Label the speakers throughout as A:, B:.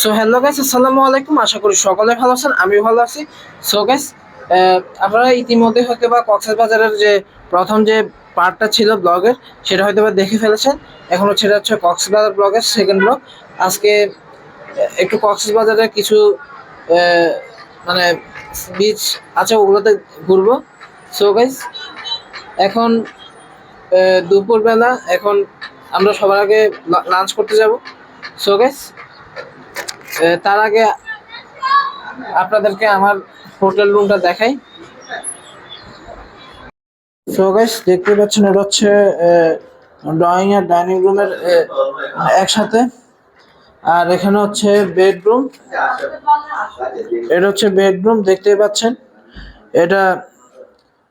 A: So hello guys আসসালামু আলাইকুম আশা করি সকলে ভালো আছেন আমি ভালো আছি। সো গাইস আপনারা ইতিমধ্যে হয়তো বা কক্সবাজারের যে প্রথম যে পার্টটা ছিল ব্লগের, সেটা হয়তো বা দেখে ফেলেছেন। এখন হচ্ছে এটা হচ্ছে কক্সবাজার ব্লগের সেকেন্ড ব্লগ আজকে একটু কক্সবাজারের কিছু মানে বিচ আছে, ওগুলোতে ঘুরবো। সো গাইস এখন দুপুরবেলা, এখন আমরা সবার আগে লাঞ্চ করতে যাব। সো গাইস তার আগে আপনাদেরকে আমার হোটেল রুমটা দেখাই। গাইস দেখতে পাচ্ছেন, এটা হচ্ছে ড্রয়িং আর ডাইনিং রুমের একসাথে। আর এখানে হচ্ছে বেডরুম এটা হচ্ছে বেডরুম দেখতেই পাচ্ছেন। এটা,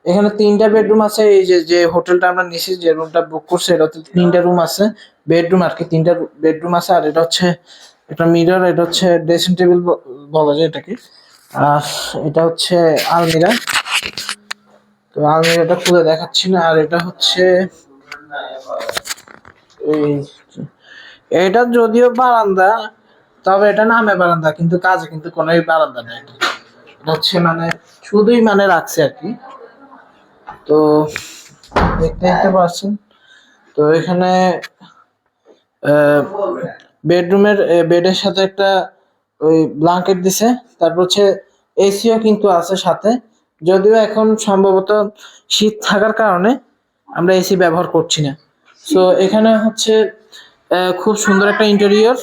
A: এখানে তিনটা বেডরুম আছে, এই যে যে হোটেলটা আমরা নিছি, যে রুমটা বুক করছে এটা তিনটা রুম আছে। বেডরুম আর কি, তিনটা বেডরুম আছে, আর এটা হচ্ছে এটা মিরর এটা হচ্ছে ড্রেসিং টেবিল বলা যায় এটাকে। আর এটা হচ্ছে আলমিরা তো আলমিরাটা খুলে দেখাচ্ছি না, আর এটা হচ্ছে এটা যদিও বারান্দা, তবে এটা নামে বারান্দা, কিন্তু কাজে কিন্তু কোনোই বারান্দা নেই। এটা হচ্ছে মানে শুধুই মানে রাখছে আর কি। তো দেখতে দেখতে পাচ্ছেন। তো এখানে বেডরুমের বেডের সাথে একটা, ওই ব্ল্যাঙ্কেট দিছে। তারপর হচ্ছে এসিও কিন্তু আছে সাথে। যদিও এখন সম্ভবত শীত থাকার কারণে আমরা এসি ব্যবহার করছি না। সো এখানে হচ্ছে খুব সুন্দর একটা ইন্টেরিয়র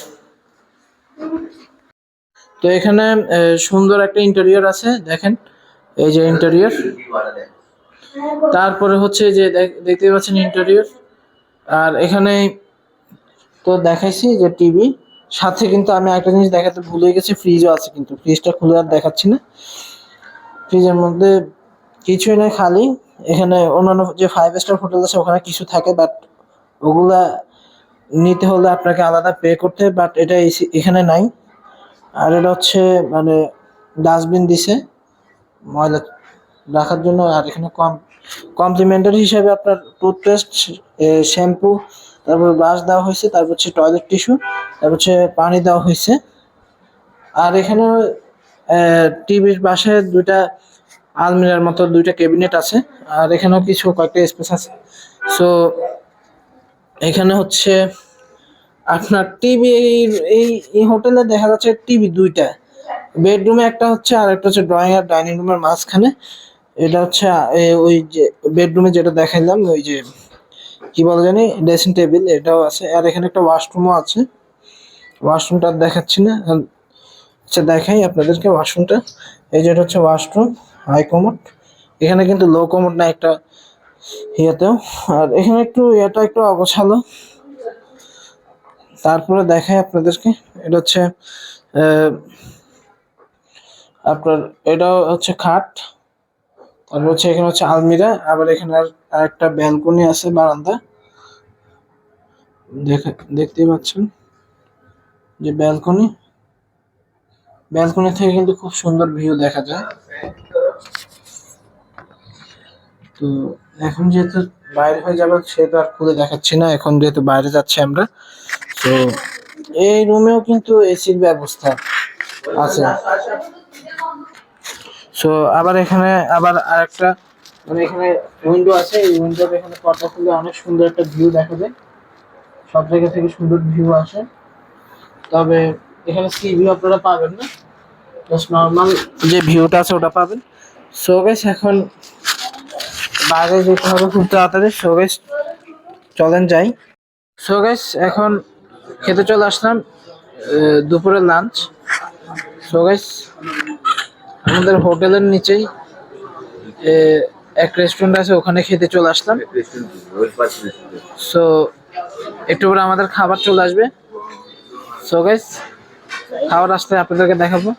A: তো এখানে সুন্দর একটা ইন্টেরিয়র আছে, দেখেন। এই যে ইন্টেরিয়র তারপরে হচ্ছে যে, দেখ- দেখতে পাচ্ছেন ইন্টেরিয়র আর এখানে তো দেখাইছি যে টিভি সাথে কিন্তু আমি একটা জিনিস দেখাতে ভুলে গেছি ফ্রিজও আছে কিন্তু। ফ্রিজটা খুলে আর দেখাচ্ছি না। ফ্রিজের মধ্যে কিছুই নেই, খালি এখানে অন্যান্য যে ফাইভ স্টার হোটেল আছে, ওখানে কিছু থাকে বাট ওগুলা নিতে হলে আপনাকে আলাদা পে করতে বাট এটা এখানে নাই। আর এটা হচ্ছে মানে ডাস্টবিন দিছে, ময়লা রাখার জন্য, আর এখানে কম কমপ্লিমেন্টারি হিসাবে আপনার টুথপেস্ট শ্যাম্পু তারপর ব্রাশ দেওয়া হয়েছে, তারপর হচ্ছে টয়লেট টিস্যু তারপর হচ্ছে পানি দেওয়া হয়েছে। আর এখানে টিভির পাশে দুইটা আলমিরার মতো দুইটা ক্যাবিনেট আছে, আর এখানেও কিছু কয়েকটা স্পেস আছে। সো এখানে হচ্ছে আপনার টিভি এই এই হোটেলে দেখা যাচ্ছে টিভি দুইটা। বেডরুমে একটা হচ্ছে, আর একটা হচ্ছে ড্রয়িং আর ডাইনিং রুমের মাঝখানে। এটা হচ্ছে ওই যে বেডরুমে যেটা দেখাইলাম, ওই যে কি বলে জানি? ড্রেসিং টেবিল এটাও আছে। আর এখানে একটা ওয়াশরুমও আছে। ওয়াশরুমটা দেখাচ্ছি না। আচ্ছা দেখাই আপনাদেরকে ওয়াশরুমটা এই যেটা হচ্ছে ওয়াশরুম হাই কমোড এখানে কিন্তু লো কমোড না, একটা ইয়েতেও। আর এখানে একটু এটা একটু অগোছালো। তারপরে দেখাই আপনাদেরকে। এটা হচ্ছে আপনার এটা হচ্ছে খাট। তারপর হচ্ছে এখানে হচ্ছে আলমিরা, আবার এখানে আর একটা ব্যালকনি আছে বারান্দা। দেখে, দেখতেই পাচ্ছেন যে ব্যালকনি। ব্যালকনি থেকে কিন্তু খুব সুন্দর ভিউ দেখা যায়। তো এখন যেহেতু বাইরে হয়ে যাবে, সেহেতু আর খুলে দেখাচ্ছি না। এখন যেহেতু বাইরে যাচ্ছি আমরা, তো এই রুমেও কিন্তু এসির ব্যবস্থা আছে। সো আবার এখানে আবার আরেকটা মানে এখানে উইন্ডো আছে, এই উইন্ডোর এখানে পর্দা খুলে অনেক সুন্দর একটা ভিউ দেখা যায়। সব জায়গা থেকে সুন্দর ভিউ আসে। তবে এখানে সি ভিউ আপনারা পাবেন না। জাস্ট নর্মাল যে ভিউটা আছে ওটা পাবেন। সো গাইস এখন বাইরে যেতে হবে খুব তাড়াতাড়ি। সো গাইস চলেন যাই। সো গাইস এখন খেতে চলে আসলাম দুপুরের লাঞ্চ সো গাইস আমাদের হোটেলের নিচেই এক রেস্টুরেন্ট আছে, ওখানে খেতে চলে আসলাম। সো একটু পরে আমাদের খাবার চলে আসবে। সো গাইস খাবার আসলে আপনাদেরকে দেখাবো।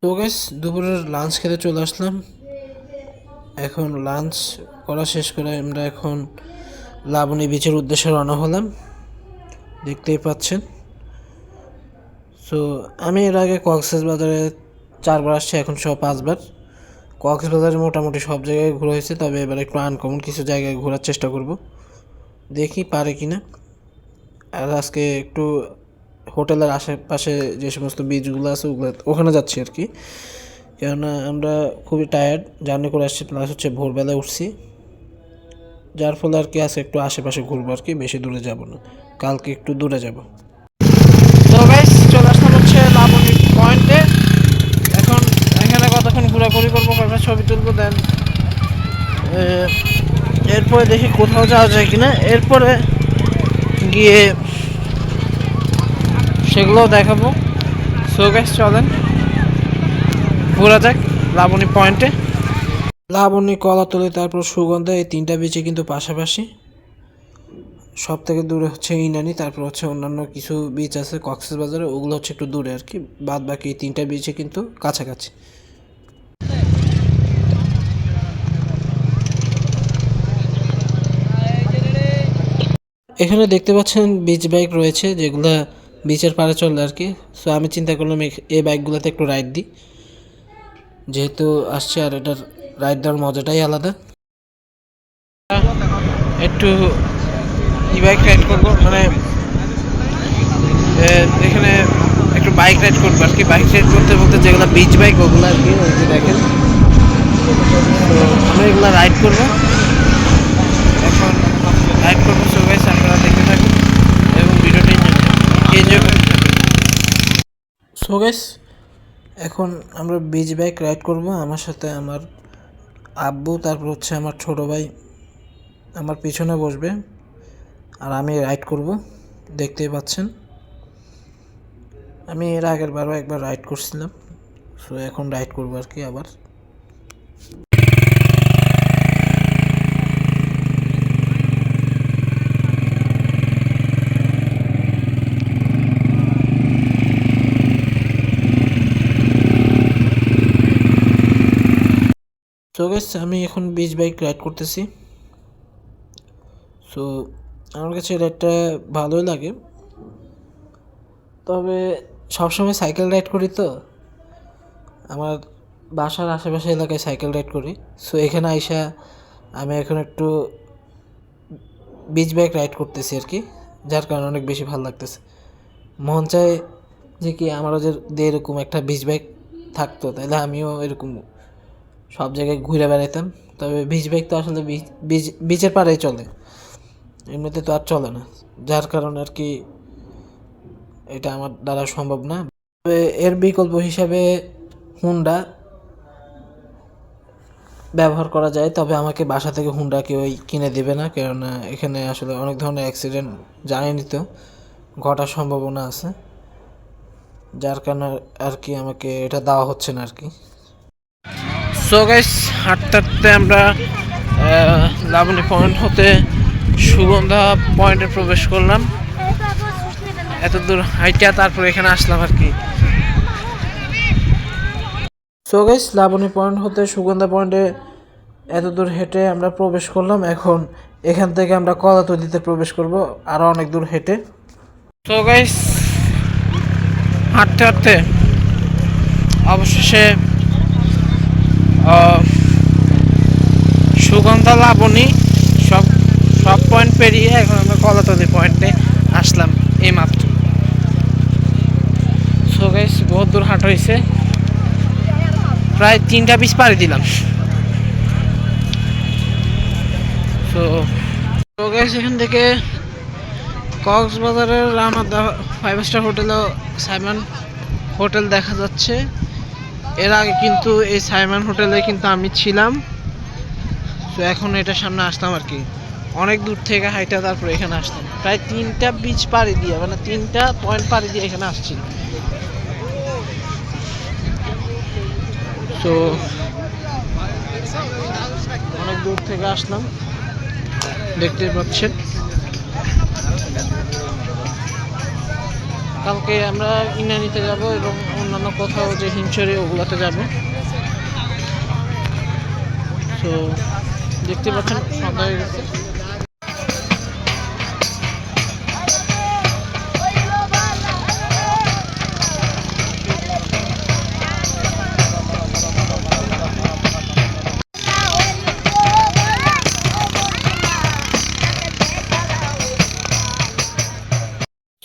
A: সো গাইস দুপুরের লাঞ্চ খেতে চলে আসলাম। এখন লাঞ্চ করা শেষ করে আমরা এখন লাবণী বিচের উদ্দেশ্যে রওনা হলাম। দেখতেই পাচ্ছেন। সো আমি এর আগে কক্সেস বাজারে চারবার আসছি, এখন সব পাঁচবার। কক্সবাজারে মোটামুটি সব জায়গায় ঘোরা হয়েছে, তবে এবার একটু আনকমন কিছু জায়গায় ঘোরার চেষ্টা করব। দেখি পারে কি না আর আজকে একটু হোটেলের আশেপাশে যে সমস্ত বীজগুলো আছে, ওগুলো ওখানে যাচ্ছি আর কি। কেননা আমরা খুবই টায়ার্ড জার্নি করে আসছি প্লাস হচ্ছে ভোরবেলায় উঠছি। যার ফলে আর কি আজকে একটু আশেপাশে ঘুরবো আর কি, বেশি দূরে যাব না। কালকে একটু দূরে যাব তো গাইস চলে আসলাম হচ্ছে লাবণী পয়েন্টে এখন এখানে কতক্ষণ ঘোরাঘুরি করব কয়েকটা ছবি তুলবো দেন। এরপরে দেখি কোথাও যাওয়া যায় কিনা। এরপরে গিয়ে সেগুলোও দেখাবো। সো গাইস চলেন। ঘোরা যাক লাবণী পয়েন্টে লাবণী কলা কলাতলি, তারপর সুগন্ধা, এই তিনটা বিচে কিন্তু পাশাপাশি। সব থেকে দূরে হচ্ছে ইনানি, তারপর হচ্ছে অন্যান্য কিছু বিচ আছে কক্সেস বাজারে ওগুলো হচ্ছে একটু দূরে আর কি। বাদ বাকি এই তিনটা বিচে কিন্তু কাছাকাছি। এখানে দেখতে পাচ্ছেন বিচ বাইক রয়েছে, যেগুলা বিচের পাড়ে চলে আর কি। সো আমি চিন্তা করলাম এই বাইকগুলোতে একটু রাইড দিই। যেহেতু আসছে আর এটার রাইড দেওয়ার মজাটাই আলাদা। একটু ই বাইক রাইড করব মানে এখানে একটু বাইক রাইড করব আর কি। বাইক রাইড করতে বলতে যেগুলো বিচ বাইক ওগুলো আর কি দেখেন। তো আমরা এগুলো রাইড করব। রাইড করব সো গাইস আপনারা দেখতে থাকুন সো গাইস এখন আমরা বিচ বাইক রাইড করব। আমার সাথে আমার আব্বু, তারপর হচ্ছে আমার ছোট ভাই আমার পিছনে বসবে আর আমি রাইড করব। দেখতেই পাচ্ছেন। আমি এর আগের বারও একবার রাইড করছিলাম। সো এখন রাইড করব আর কি আবার। সো গেস আমি এখন বিচ বাইক রাইড করতেছি। সো আমার কাছে রাইডটা ভালোই লাগে। তবে সবসময় সাইকেল রাইড করি তো। আমার বাসার আশেপাশে এলাকায় সাইকেল রাইড করি। সো এখানে আইসা আমি এখন একটু বিচ বাইক রাইড করতেছি আর কি, যার কারণে অনেক বেশি ভালো লাগতেছে। মন চায় যে কি আমারও যে এরকম একটা বিচ বাইক থাকতো তাহলে আমিও এরকম সব জায়গায় ঘুরে বেড়াইতাম। তবে বিচ বাইক তো আসলে বিচ বিচের পাড়েই চলে। এমনিতে তো আর চলে না। যার কারণে আর কি এটা আমার দ্বারা সম্ভব না। তবে এর বিকল্প হিসাবে হুন্ডা ব্যবহার করা যায়। তবে আমাকে বাসা থেকে হুন্ডা কেউই কিনে দেবে না। কেননা এখানে আসলে অনেক ধরনের অ্যাক্সিডেন্ট জানেনই তো, ঘটার সম্ভাবনা আছে। যার কারণে আর কি আমাকে এটা দেওয়া হচ্ছে না আর কি। সো গাইস হাঁটতে হাঁটতে আমরা লাবণী পয়েন্ট হতে সুগন্ধা পয়েন্টে প্রবেশ করলাম। এত দূর হাইটা, তারপর এখানে আসলাম আর কি। সো গাইস লাবণী পয়েন্ট হতে সুগন্ধা পয়েন্টে এত দূর হেঁটে আমরা প্রবেশ করলাম। এখন এখান থেকে আমরা কলাতলিতে প্রবেশ করব আরও অনেক দূর হেঁটে। সো গাইস হাঁটতে হাঁটতে অবশেষে সুগন্ধা লাবণী, সব সব পয়েন্ট পেরিয়ে এখন আমরা কলাতলি পয়েন্টে আসলাম এই মাত্র বহুত দূর হাঁটা হয়েছে প্রায় তিনটা পিস পাড়ি দিলাম। তো এখান থেকে কক্সবাজারের রামাদা ফাইভ স্টার হোটেলও সাইমন হোটেল দেখা যাচ্ছে। এর আগে কিন্তু এই সাইমন হোটেলে কিন্তু আমি ছিলাম। তো এখন এটার সামনে আসতাম আর কি। অনেক দূর থেকে হাইটা তারপরে এখানে আসতাম। প্রায় তিনটা বিচ পাড়ি দিয়ে মানে তিনটা পয়েন্ট পাড়ি দিয়ে এখানে আসছি। তো অনেক দূর থেকে আসলাম। দেখতেই পাচ্ছেন। কালকে আমরা ইনানিতে যাব এবং অন্যান্য কোথাও যে হিমছড়ি, ওগুলোতে যাব। তো দেখতে পাচ্ছেন, সন্ধ্যা হয়ে গেছে।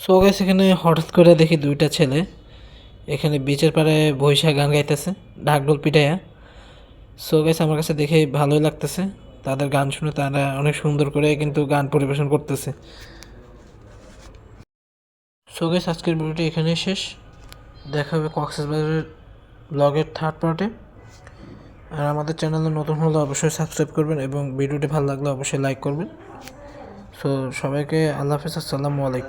A: সো গাইস এখানে হঠাৎ করে দেখি দুইটা ছেলে এখানে বিচের পাড়ে বৈশাখ গান গাইতেছে ঢাকঢোল পিটাইয়া। সো গাইস আমার কাছে দেখে ভালোই লাগতেছে, তাদের গান শুনে তারা অনেক সুন্দর করে কিন্তু গান পরিবেশন করতেছে। সো গাইস আজকের ভিডিওটি এখানেই শেষ। দেখা হবে কক্সবাজারের ব্লগের থার্ড পার্টে আর আমাদের চ্যানেলে নতুন হলে অবশ্যই সাবস্ক্রাইব করবেন এবং ভিডিওটি ভালো লাগলে অবশ্যই লাইক করবেন। সো সবাইকে আল্লাহ হাফিজ, আসসালামু আলাইকুম।